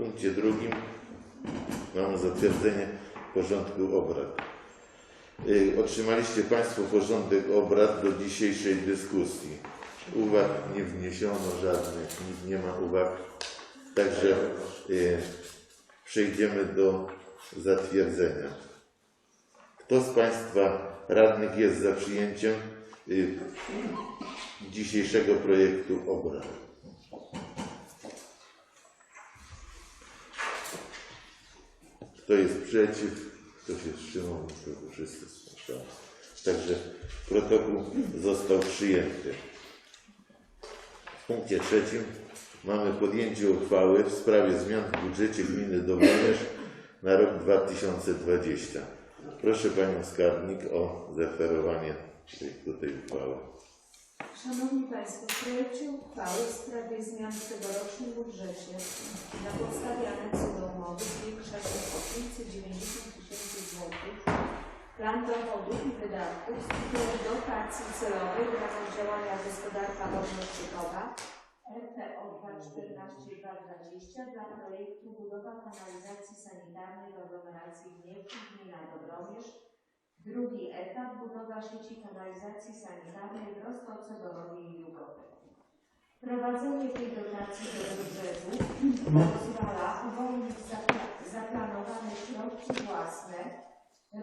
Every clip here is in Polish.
punkcie drugim mamy zatwierdzenie porządku obrad. Y, Otrzymaliście Państwo porządek obrad do dzisiejszej dyskusji. Uwag nie wniesiono żadnych, nie ma uwag. Także y, przejdziemy do zatwierdzenia. Kto z Państwa radnych jest za przyjęciem y, dzisiejszego projektu obrad? Kto jest przeciw? Kto się wstrzymał? To wszyscy słyszeli. Także protokół został przyjęty. W punkcie trzecim mamy podjęcie uchwały w sprawie zmian w budżecie gminy Dobromierz na rok 2020. Proszę Panią Skarbnik o zareferowanie tej, tej uchwały. Szanowni Państwo, w projekcie uchwały w sprawie zmian w tegorocznym budżecie na podstawie aneksu do umowy zwiększa się o 590 tysięcy złotych. Plan dochodów i wydatków z tytułu dotacji celowej w ramach działania gospodarka wodno-ściekowa RPO 214-220 dla projektu budowa kanalizacji sanitarnej w aglomeracji Gniewki gmina Dobromierz Drugi etap budowa sieci kanalizacji sanitarnej w Rostowce-Dorowie i Jugowie. Prowadzenie tej dotacji do budżetu pozwala uwolnić zapla- zaplanowane środki własne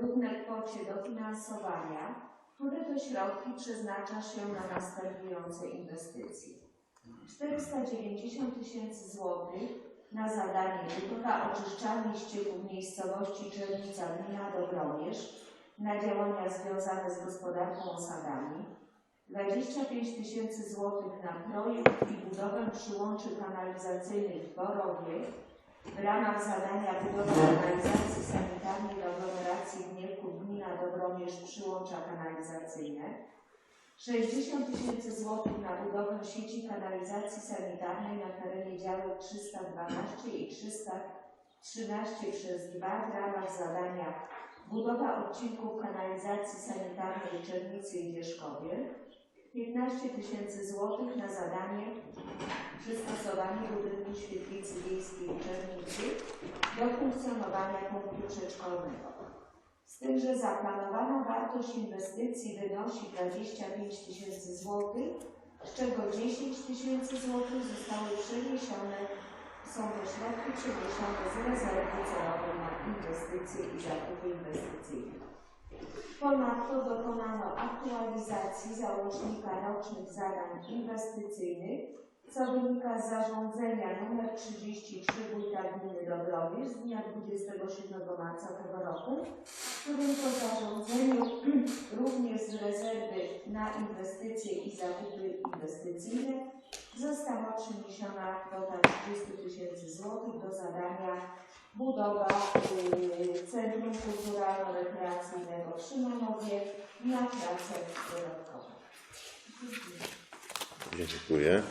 równe kwocie dofinansowania, które to środki przeznacza się na następujące inwestycje. 490 tysięcy złotych na zadanie budowa oczyszczalni ścieków miejscowości Czernica gmina Dobromierz na działania związane z gospodarką osadami, 25 tysięcy złotych na projekt i budowę przyłączy kanalizacyjnych w Borowie w ramach zadania budowa kanalizacji sanitarnej w aglomeracji Gniewków gmina Dobromierz przyłącza kanalizacyjne, 60 tysięcy złotych na budowę sieci kanalizacji sanitarnej na terenie działek 312 i 313 przez 2 w ramach zadania budowa odcinków kanalizacji sanitarnej Czernicy i Wierzchowie, 15 tysięcy złotych na zadanie przystosowanie budynku świetlicy wiejskiej Czernicy do funkcjonowania punktu przedszkolnego. Z tym, że zaplanowana wartość inwestycji wynosi 25 tysięcy złotych, z czego 10 tysięcy złotych zostały przeniesione, są to środki przeniesione z rezerwy celowej na inwestycje i zakupy inwestycyjne. Ponadto dokonano aktualizacji załącznika rocznych zadań inwestycyjnych, co wynika z zarządzenia nr 33 Wójta Gminy Dobromierz z dnia 27 marca tego roku, w którym to zarządzeniu również z rezerwy na inwestycje i zakupy inwestycyjne została przeniesiona kwota 30 tysięcy złotych do zadania budowa y, Centrum Kulturalno-Rekreacyjnego w Szymanowie na pracę dodatkowe. Dziękuję.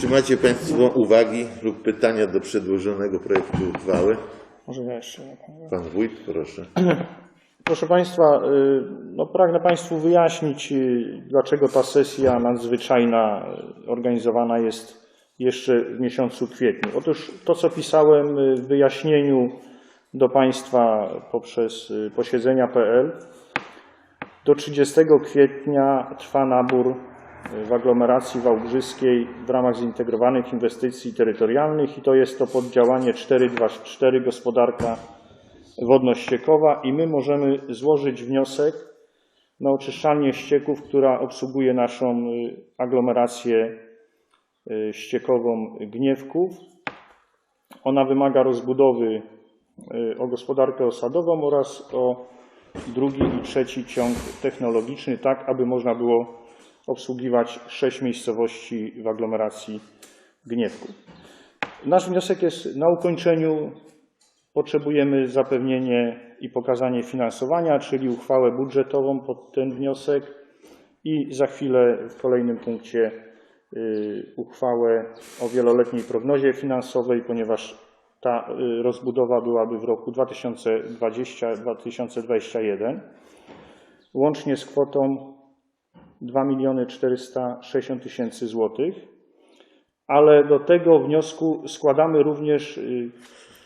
Czy macie Państwo uwagi lub pytania do przedłożonego projektu uchwały? Może ja jeszcze. Pan Wójt, proszę. Proszę Państwa, y, no pragnę Państwu wyjaśnić, y, dlaczego ta sesja nadzwyczajna organizowana jest jeszcze w miesiącu kwietniu. Otóż to, co pisałem y, w wyjaśnieniu do Państwa poprzez posiedzenia.pl, do 30 kwietnia trwa nabór w aglomeracji wałbrzyskiej w ramach zintegrowanych inwestycji terytorialnych i to jest to poddziałanie 424 gospodarka wodno-ściekowa i my możemy złożyć wniosek na oczyszczalnię ścieków, która obsługuje naszą y, aglomerację y, ściekową Gniewków. Ona wymaga rozbudowy y, o gospodarkę osadową oraz o drugi i trzeci ciąg technologiczny, tak aby można było obsługiwać sześć miejscowości w aglomeracji Gniewków. Nasz wniosek jest na ukończeniu Potrzebujemy zapewnienie i pokazanie finansowania, czyli uchwałę budżetową pod ten wniosek i za chwilę w kolejnym punkcie y, uchwałę o wieloletniej prognozie finansowej, ponieważ ta y, rozbudowa byłaby w roku 2020-2021, łącznie z kwotą 2 460 tysięcy złotych. ale do tego wniosku składamy również y,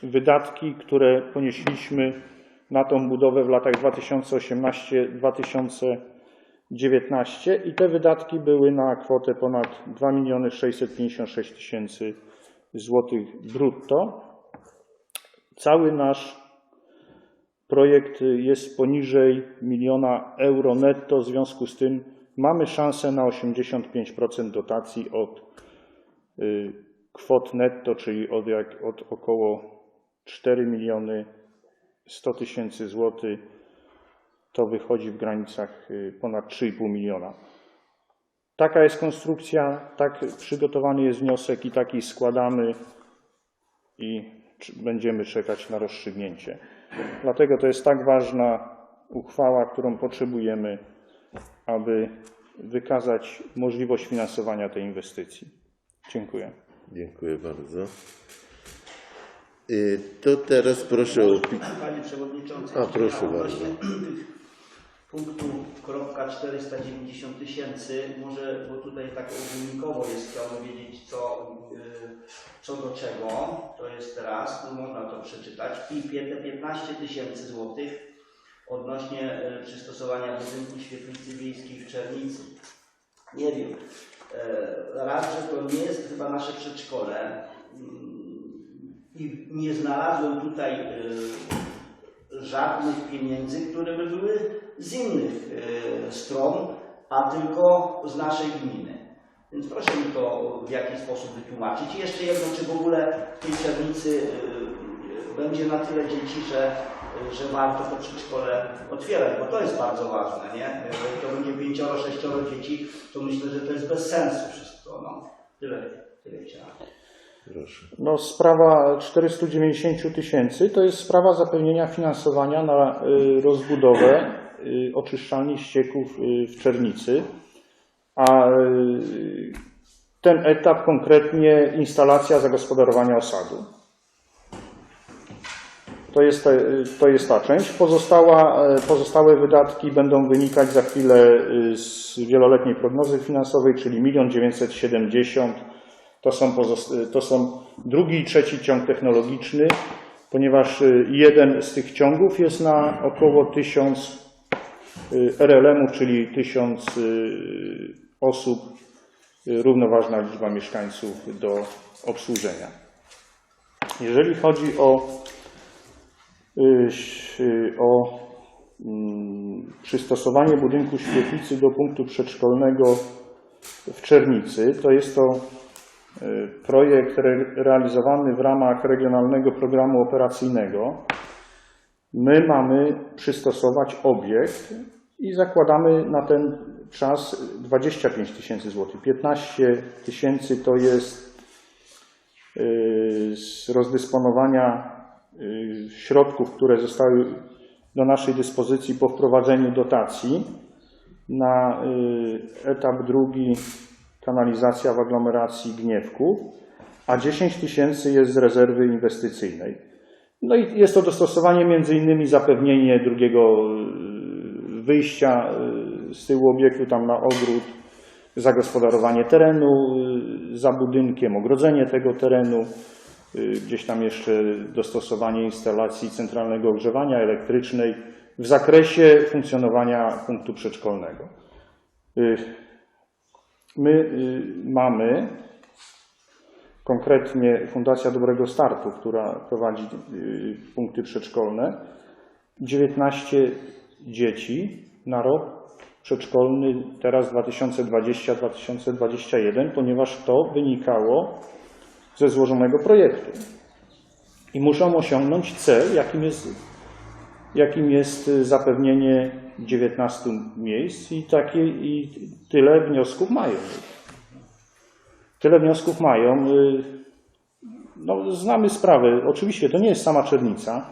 wydatki, które ponieśliśmy na tą budowę w latach 2018-2019 i te wydatki były na kwotę ponad 2 656 tysięcy złotych brutto. Cały nasz projekt jest poniżej miliona euro netto, w związku z tym mamy szansę na 85% dotacji od y, kwot netto, czyli od, jak, od około 4 miliony 100 tysięcy złotych, to wychodzi w granicach y, ponad 3,5 miliona. Taka jest konstrukcja, tak przygotowany jest wniosek i taki składamy i będziemy czekać na rozstrzygnięcie. Dlatego to jest tak ważna uchwała, którą potrzebujemy, aby wykazać możliwość finansowania tej inwestycji. Dziękuję. Dziękuję bardzo. Y, To teraz proszę o. Panie Przewodniczący, A, proszę bardzo. Punktu kropka 490 tysięcy, może, bo tutaj tak ogólnikowo jest, chciałbym wiedzieć co, y, co do czego, to jest raz, no można to przeczytać. I pie- te 15 tysięcy złotych odnośnie y, przystosowania budynku świetlicy wiejskiej w Czernicy. Nie wiem, e, raz, że to nie jest chyba nasze przedszkole mm, i nie znalazłem tutaj y, żadnych pieniędzy, które by były z innych y, stron, a tylko z naszej gminy. Więc proszę mi to w jakiś sposób wytłumaczyć. I jeszcze jedno, czy w ogóle w tej Czernicy y, będzie na tyle dzieci, że, że warto to przedszkole otwierać, bo to jest bardzo ważne, nie? Jak to będzie pięcioro, sześcioro dzieci, to myślę, że to jest bez sensu wszystko. No. Tyle, tyle chciałem. No, sprawa 490 tysięcy to jest sprawa zapewnienia finansowania na y, rozbudowę y, oczyszczalni ścieków y, w Czernicy. A ten etap konkretnie instalacja zagospodarowania osadu. To jest, to jest ta część. Pozostała, pozostałe wydatki będą wynikać za chwilę z wieloletniej prognozy finansowej, czyli 1 970 to są, pozos- to są drugi i trzeci ciąg technologiczny, ponieważ y, jeden z tych ciągów jest na około 1000 y, RLM-ów, czyli 1000 y, osób, y, równoważna liczba mieszkańców do obsłużenia. Jeżeli chodzi o, y, y, o mm, przystosowanie budynku świetlicy do punktu przedszkolnego w Czernicy, to jest to y, projekt re, realizowany w ramach Regionalnego Programu Operacyjnego. My mamy przystosować obiekt i zakładamy na ten czas 25 tysięcy złotych. 15 tysięcy to jest y, z rozdysponowania y, środków, które zostały do naszej dyspozycji po wprowadzeniu dotacji na y, etap drugi kanalizacja w aglomeracji Gniewków, a 10 tysięcy jest z rezerwy inwestycyjnej. No i jest to dostosowanie między innymi zapewnienie drugiego y, wyjścia y, z tyłu obiektu tam na ogród, zagospodarowanie terenu y, za budynkiem, ogrodzenie tego terenu, gdzieś tam jeszcze dostosowanie instalacji centralnego ogrzewania elektrycznej w zakresie funkcjonowania punktu przedszkolnego. My y, mamy konkretnie Fundacja Dobrego Startu, która prowadzi y, punkty przedszkolne, 19 dzieci na rok przedszkolny teraz 2020-2021, ponieważ to wynikało ze złożonego projektu. I muszą osiągnąć cel, jakim jest, jakim jest y, zapewnienie 19 miejsc i, takie, i tyle wniosków mają. Tyle wniosków mają. y, No, znamy sprawę. Oczywiście to nie jest sama Czernica.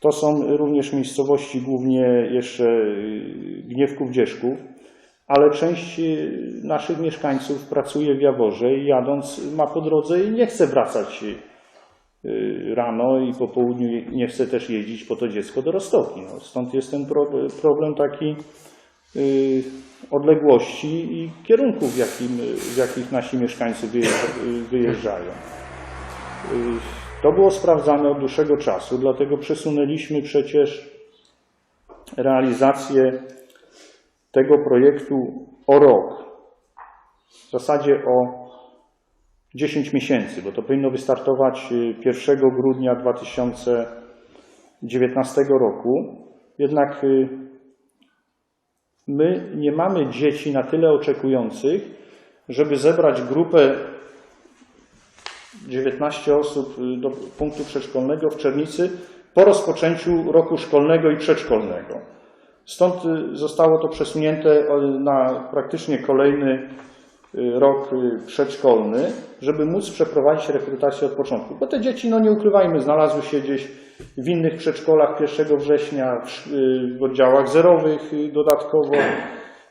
To są również miejscowości, głównie jeszcze y, Gniewków, Dzieszków, ale część y, naszych mieszkańców pracuje w Jaworze i jadąc ma po drodze i nie chce wracać rano i po południu nie chce też jeździć po to dziecko do Roztoki. No, stąd jest ten pro- problem taki y, odległości i kierunków, w, jakim, w jakich nasi mieszkańcy wyjeżdża- wyjeżdżają. Y, To było sprawdzane od dłuższego czasu, dlatego przesunęliśmy przecież realizację tego projektu o rok. W zasadzie o 10 miesięcy, bo to powinno wystartować y, 1 grudnia 2019 roku. Jednak y, my nie mamy dzieci na tyle oczekujących, żeby zebrać grupę 19 osób y, do punktu przedszkolnego w Czernicy po rozpoczęciu roku szkolnego i przedszkolnego. Stąd y, zostało to przesunięte na praktycznie kolejny y, rok y, przedszkolny, żeby móc przeprowadzić rekrutację od początku. Bo te dzieci, no nie ukrywajmy, znalazły się gdzieś w innych przedszkolach 1 września, y, w oddziałach zerowych y, dodatkowo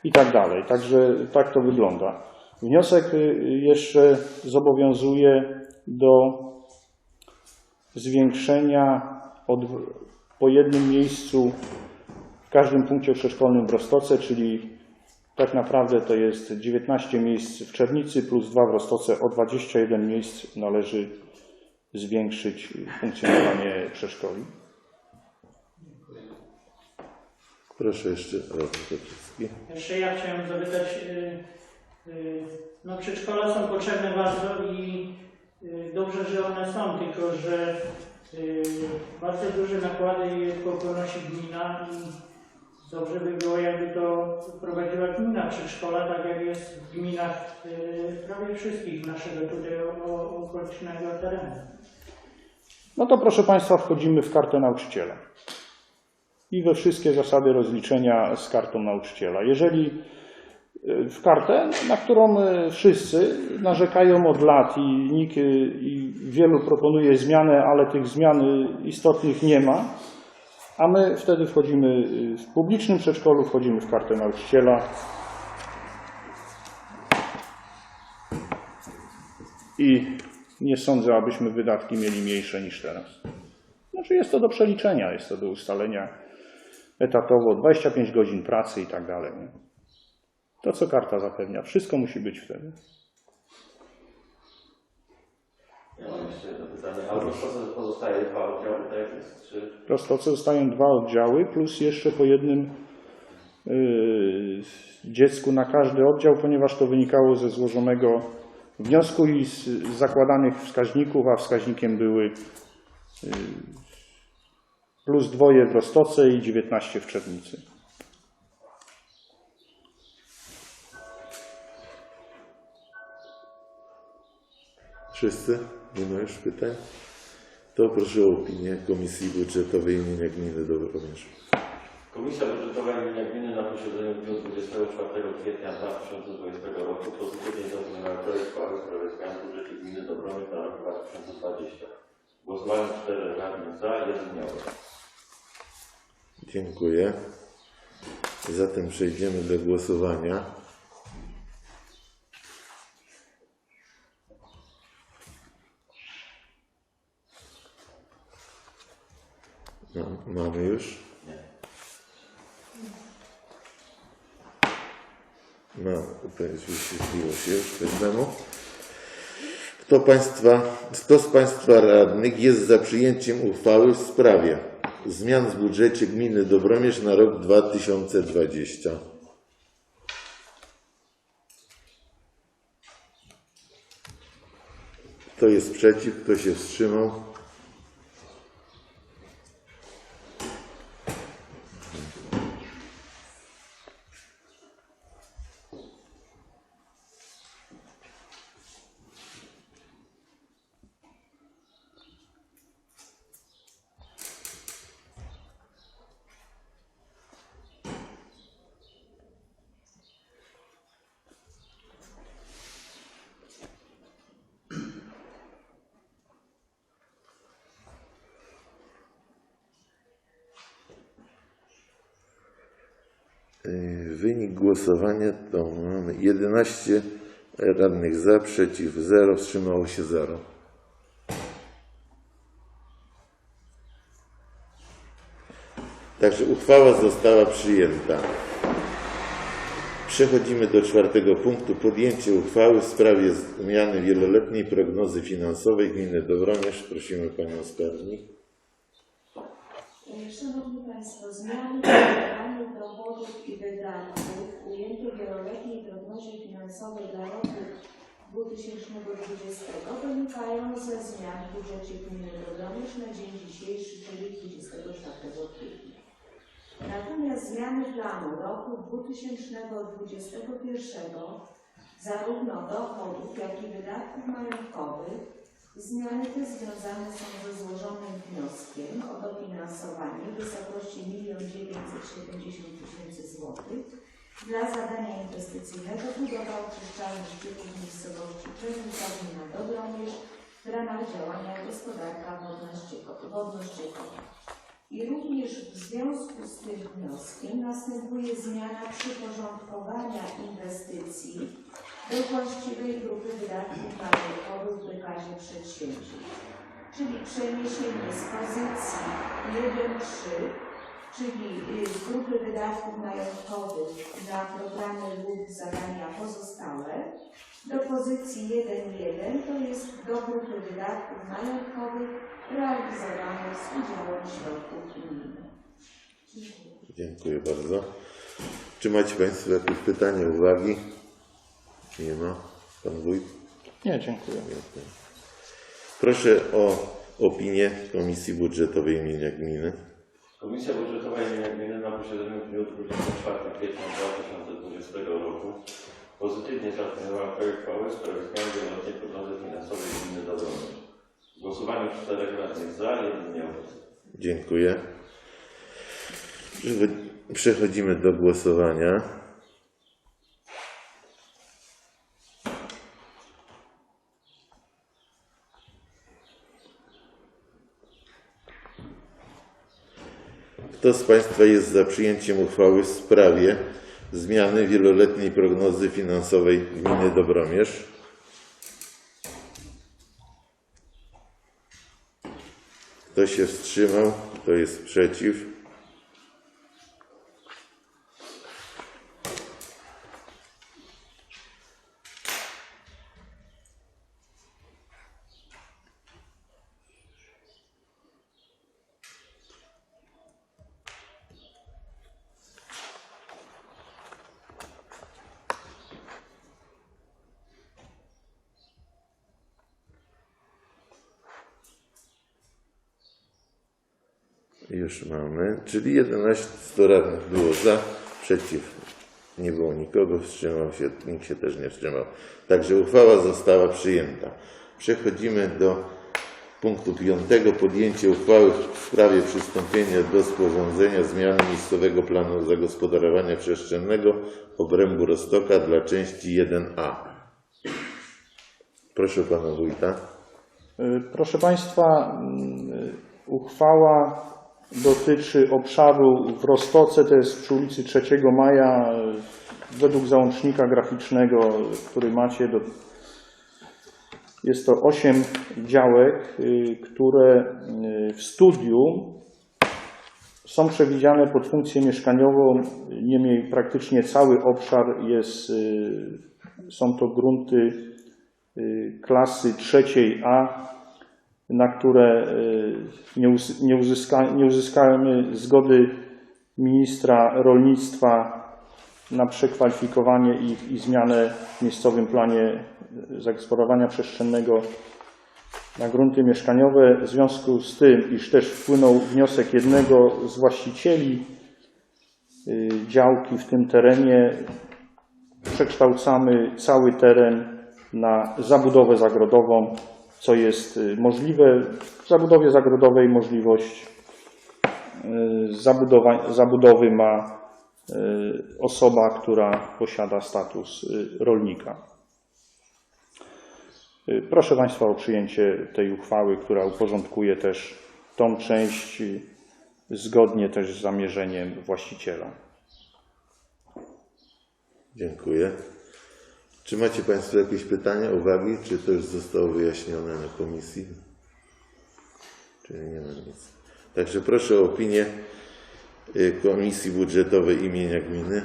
i tak dalej. Także tak to wygląda. Wniosek y, jeszcze zobowiązuje do zwiększenia od, po jednym miejscu w każdym punkcie przedszkolnym w Rostoce, czyli tak naprawdę to jest 19 miejsc w Czernicy plus 2 w Rostoce. O 21 miejsc należy zwiększyć funkcjonowanie przedszkoli. Proszę jeszcze raz Kwiatkowski. Jeszcze ja chciałem zapytać, y, y, no przedszkola są potrzebne bardzo i y, dobrze, że one są, tylko że bardzo duże nakłady ponosi gmina i dobrze by było, jakby to prowadziła gmina przedszkola, tak jak jest w gminach y, prawie wszystkich naszego tutaj okolicznego terenu. No to proszę Państwa, wchodzimy w kartę nauczyciela i we wszystkie zasady rozliczenia z kartą nauczyciela. Jeżeli y, w kartę, na którą y, wszyscy narzekają od lat i nikt y, i wielu proponuje zmianę, ale tych zmian istotnych nie ma, a my wtedy wchodzimy y, w publicznym przedszkolu, wchodzimy w kartę nauczyciela i nie sądzę, abyśmy wydatki mieli mniejsze niż teraz. Znaczy jest to do przeliczenia, jest to do ustalenia etatowo, 25 godzin pracy i tak dalej. To, co karta zapewnia, wszystko musi być wtedy. Ja mam jeszcze pytanie. A Rostoce pozostaje dwa oddziały, tak jest? Czy W Roztoce zostają dwa oddziały, plus jeszcze po jednym yy, dziecku na każdy oddział, ponieważ to wynikało ze złożonego wniosku i z, zakładanych wskaźników, a wskaźnikiem były yy, plus dwoje w Roztoce i 19 w Czernicy. Wszyscy? Nie ma już pytań? To proszę o opinię Komisji Budżetowej imienia Gminy Dobromierz. Komisja Budżetowa imienia Gminy na posiedzeniu w dniu 24 kwietnia 2020 roku pozytywnie zaopiniowała projekt uchwały w sprawie zmian w budżecie Gminy Dobromierz na rok 2020. Głosowałem 4 radnych za, jeden nie odpadł. Dziękuję. Zatem przejdziemy do głosowania. No, mamy już? No, tutaj już wyświetliło się już każdemu. Kto, państwa, kto z Państwa radnych jest za przyjęciem uchwały w sprawie zmian w budżecie gminy Dobromierz na rok 2020? Kto jest przeciw? Kto się wstrzymał? Wynik głosowania to mamy 11 radnych za, przeciw 0, wstrzymało się 0. Także uchwała została przyjęta. Przechodzimy do czwartego punktu. Podjęcie uchwały w sprawie zmiany wieloletniej prognozy finansowej gminy Dobromierz. Prosimy Panią Skarbnik. Szanowni Państwo, zmiany w planowaniu dochodów i wydatków ujęte w wieloletniej prognozie finansowej dla roku 2020 wynikają ze zmian w budżecie gminy na dzień dzisiejszy, czyli 24 kwietnia. Natomiast zmiany planu roku 2021 zarówno dochodów, jak i wydatków majątkowych Zmiany te związane są ze złożonym wnioskiem o dofinansowanie w wysokości 1 970 tysięcy złotych dla zadania inwestycyjnego budowa oczyszczalni ścieków w miejscowości Czernica gmina Dobromierz w ramach działania gospodarka wodno-ścieko- wodno-ściekowa. I również w związku z tym wnioskiem następuje zmiana przyporządkowania inwestycji do właściwej grupy wydatków majątkowych w wykazie przedsięwzięć, czyli przeniesienie z pozycji 1.3, czyli y, z grupy wydatków majątkowych na programy lub zadania pozostałe, do pozycji 1.1, to jest do grupy wydatków majątkowych realizowanych z udziałem środków unijnych. Dziękuję bardzo. Czy macie Państwo jakieś pytania, uwagi? Nie ma. Pan Wójt? Nie, dziękuję. Proszę o opinię Komisji Budżetowej imienia gminy. Komisja Budżetowa imienia Gminy na posiedzeniu w dniu 24 kwietnia 2020 roku pozytywnie zaopiniowała projekt uchwały w sprawie zmiany wieloletniej prognozy finansowej Gminy Dobromierz. W głosowaniu czterech radnych za, jeden nieobecny. Dziękuję. Przecho- Przechodzimy do głosowania. Kto z Państwa jest za przyjęciem uchwały w sprawie zmiany wieloletniej prognozy finansowej gminy Dobromierz? Kto się wstrzymał? Kto jest przeciw? Już mamy, czyli 11 radnych było za, przeciw nie było nikogo, wstrzymał się, nikt się też nie wstrzymał. Także uchwała została przyjęta. Przechodzimy do punktu piątego. Podjęcie uchwały w sprawie przystąpienia do sporządzenia zmiany miejscowego planu zagospodarowania przestrzennego obrębu Rostoka dla części 1A. Proszę pana wójta. Y, Proszę Państwa, y, uchwała dotyczy obszaru w Roztoce, to jest przy ulicy 3 Maja, według załącznika graficznego, który macie. Do... Jest to 8 działek, y, które y, w studium są przewidziane pod funkcję mieszkaniową. Niemniej praktycznie cały obszar jest, y, są to grunty klasy trzeciej A, na które y, nie, uzyska, nie uzyskamy zgody ministra rolnictwa na przekwalifikowanie ich i zmianę w miejscowym planie y, zagospodarowania przestrzennego na grunty mieszkaniowe. W związku z tym, iż też wpłynął wniosek jednego z właścicieli y, działki w tym terenie, przekształcamy cały teren na zabudowę zagrodową, co jest y, możliwe. W zabudowie zagrodowej możliwość y, zabudowy ma y, osoba, która posiada status rolnika. Proszę Państwa o przyjęcie tej uchwały, która uporządkuje też tą część zgodnie też z zamierzeniem właściciela. Dziękuję. Czy macie Państwo jakieś pytania, uwagi? Czy to już zostało wyjaśnione na komisji? Czyli nie ma nic. Także proszę o opinię y, Komisji Budżetowej imienia gminy.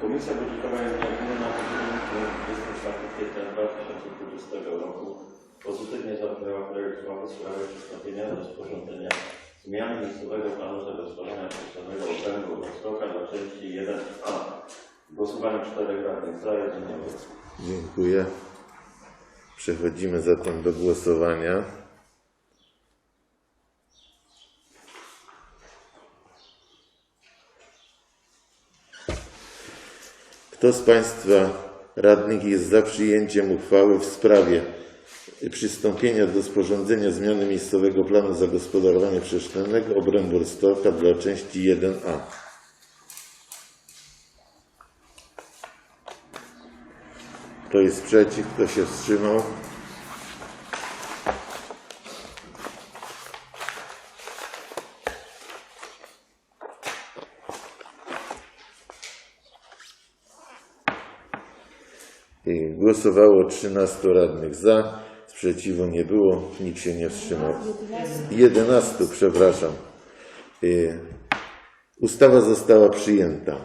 Komisja Budżetowa i Gminy na posiedzeniu w dniu 24 kwietnia 2020 roku pozytywnie zaopiniowała projekt uchwały w sprawie przystąpienia do sporządzenia zmiany miejscowego planu zagospodarowania przestrzennego okręgu Wostoka dla części 1A. Głosowanie czterech radnych za, jeden nie. Dziękuję. Przechodzimy zatem do głosowania. Kto z Państwa radnych jest za przyjęciem uchwały w sprawie przystąpienia do sporządzenia zmiany miejscowego planu zagospodarowania przestrzennego obrębu Stoka dla części 1A? Kto jest przeciw? Kto się wstrzymał? I Głosowało 13 radnych za, sprzeciwu nie było, nikt się nie wstrzymał. 11, przepraszam. Y, Ustawa została przyjęta.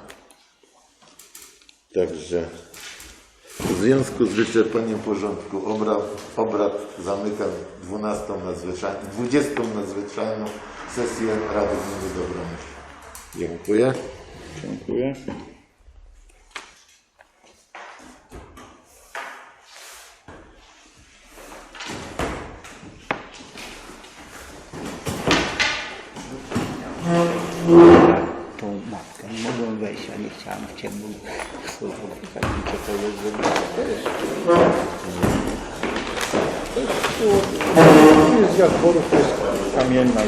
Także w związku z wyczerpaniem porządku obrad, obrad zamykam 12 nadzwyczajną, 20 nadzwyczajną sesję Rady Gminy Dobromyśl. Dziękuję. Dziękuję. tą matkę. Nie mogłem wejść, a nie chciałam w mi to jest jak dworów, to jest kamienna.